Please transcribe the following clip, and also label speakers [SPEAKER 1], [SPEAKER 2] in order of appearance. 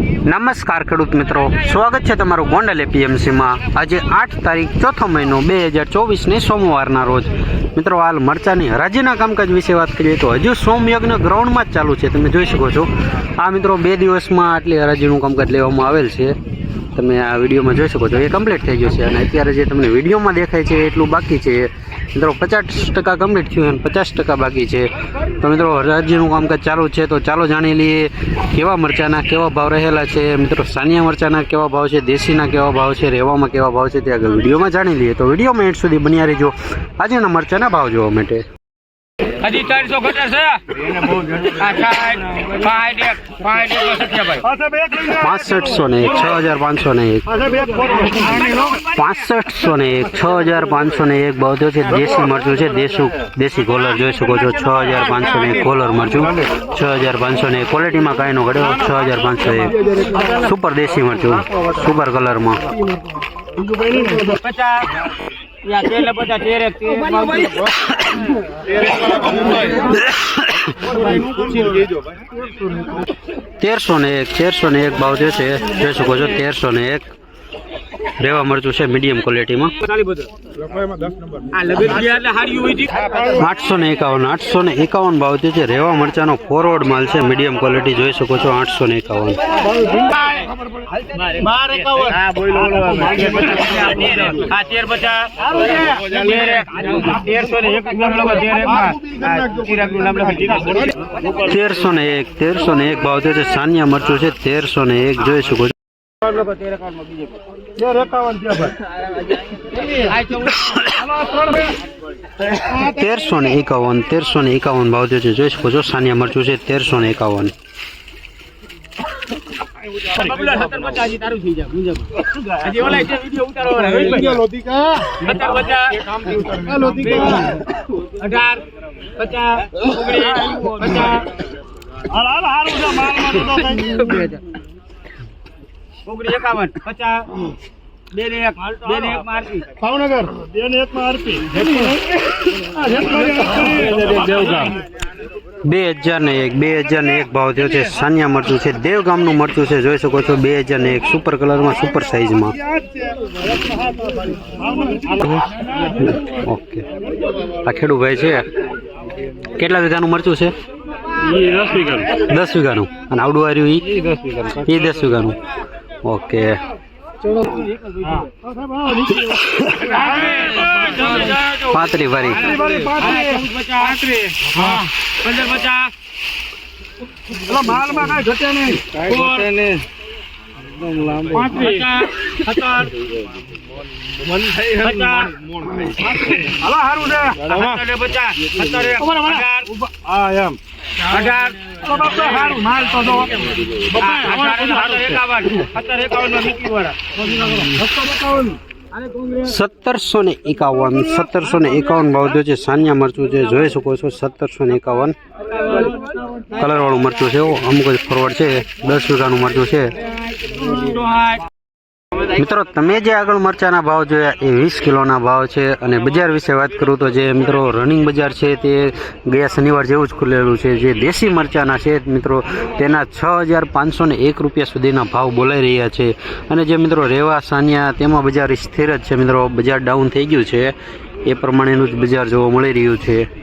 [SPEAKER 1] નમસ્કાર ખેડૂત મિત્રો. સ્વાગત છે તમારું ગોંડલ એપીએમસીમાં. આજે આઠ તારીખ, ચોથો મહિનો, બે હજાર ચોવીસને સોમવારના રોજ. મિત્રો, હાલ મરચાની હરાજીના કામકાજ વિશે વાત કરીએ તો હજુ સોમયજ્ઞ ગ્રાઉન્ડમાં જ ચાલુ છે. તમે જોઈ શકો છો. આ મિત્રો, બે દિવસમાં આટલી હરાજીનું કામકાજ લેવામાં આવેલ છે. તમે આ વિડીયોમાં જોઈ શકો છો, એ કમ્પ્લીટ થઈ ગયું છે. અને અત્યારે જે તમને વિડીયોમાં દેખાય છે એટલું બાકી છે. મિત્રો, પચાસ ટકા કમ્પ્લીટ થયું અને પચાસ ટકા બાકી છે. તો મિત્રો, રાજ્યનું કામકાજ ચાલુ છે, તો ચાલો જાણી લઈએ કેવા મરચાના કેવા ભાવ રહેલા છે. મિત્રો, સાનિયા મરચાના કેવા ભાવ છે, દેશીના કેવા ભાવ છે રહેવામાં કેવા ભાવ છે, તે આગળ વિડીયોમાં જાણી લઈએ. તો વિડીયોમાં એટ સુધી બન્યા રહેજો. આજના મરચાના ભાવ જોવા માટે.
[SPEAKER 2] હજી ચારસો ઘટે છે.
[SPEAKER 1] પાસઠસો ને એક છ હજાર પાંચસો ને એક. પાસઠસો ને એક છ હજાર પાંચસો ને એક ભાવ છે દેશી મરચું છે દેશું દેશી કોલર જોઈ શકો છો. છ હજાર પાંચસો ને એક કોલર મરચું. છ હજાર પાંચસો ને એક. ક્વોલિટીમાં કાંઈ નો ઘડ્યો છ હજાર પાંચસો એક. સુપર દેશી મરચું. સુપર કલરમાં.
[SPEAKER 2] પચાસ.
[SPEAKER 1] તેરસો ને એક, તેરસો ને એક ભાવ જે છે, જોઈ શકો છો, તેરસો ને એક. રેવા મરચું છે મીડિયમ ક્વોલિટીમાં
[SPEAKER 2] આ લગન ગયા એટલે હારી હોય છે
[SPEAKER 1] આઠસો ને એકાવન આઠસો ને એકાવન ભાવ થયો છે. રેવા મરચાનો ફોરવર્ડ માલ છે મીડિયમ ક્વોલિટી જોઈ શકો છો આઠસો ને એકાવન.
[SPEAKER 2] તેરસો ને એક
[SPEAKER 1] તેરસો ને એક ભાવ થયો છે. સાનિયા મરચું છે તેરસો ને એક. જોઈ શકો છો. તેરસો ને એકાવન તેરસો ને એકાવન ભાવ થયો છે જોઈ શકો છો સાનિયા મરચું છે તેરસો ને એકાવન.
[SPEAKER 2] અઢાર પચાસ પચાસ. ઓગણીસ એકાવન પચાસ બે ને એક બે ને એક મારતી
[SPEAKER 3] ભાવનગર. બે ને એક માં આરપી
[SPEAKER 1] બે હજાર ને એક બે હજાર ને એક ભાવ થયો છે. સાનિયા મરચું છે. દેવ ગામનું મરચું છે. જોઈ શકો છો બે હજાર ને એક. સુપર કલરમાં સુપર સાઇઝમાં. ઓકે. આ ખેડૂભાઈ છે. કેટલા વીઘાનું મરચું છે? દસ વીઘાનું. અને આવડું આવ્યું ઈ? એ દસ વીઘાનું. ઓકે પાંત્રી
[SPEAKER 3] હાલો હારું છે હા એમ.
[SPEAKER 2] અઢાર.
[SPEAKER 3] તો બાપ તો માલ તો જો
[SPEAKER 1] સત્તરસો ને એકાવન સત્તરસો ને એકાવન ભાવ જો છે સાનિયા મરચું છે જોઈ શકો છો સત્તરસો ને એકાવન. કલરવાળું મરચું છે એવું અમુક જ ફોરવર્ડ છે દસ રૂપિયાનું મરચું છે. મિત્રો તમે જે આગળ મરચાના ભાવ જોયા એ વીસ કિલોના ભાવ છે અને બજાર વિશે વાત કરું તો જે મિત્રો રનિંગ બજાર છે તે ગયા શનિવાર જેવું જ ખુલેલું છે. જે દેશી મરચાના છે મિત્રો તેના છ હજાર પાંચસો ને એક રૂપિયા સુધીના ભાવ બોલાઈ રહ્યા છે. અને જે મિત્રો રેવા સાનિયા તેમાં બજાર સ્થિર જ છે મિત્રો. બજાર ડાઉન થઈ ગયું છે. એ પ્રમાણેનું જ બજાર જોવા મળી રહ્યું છે.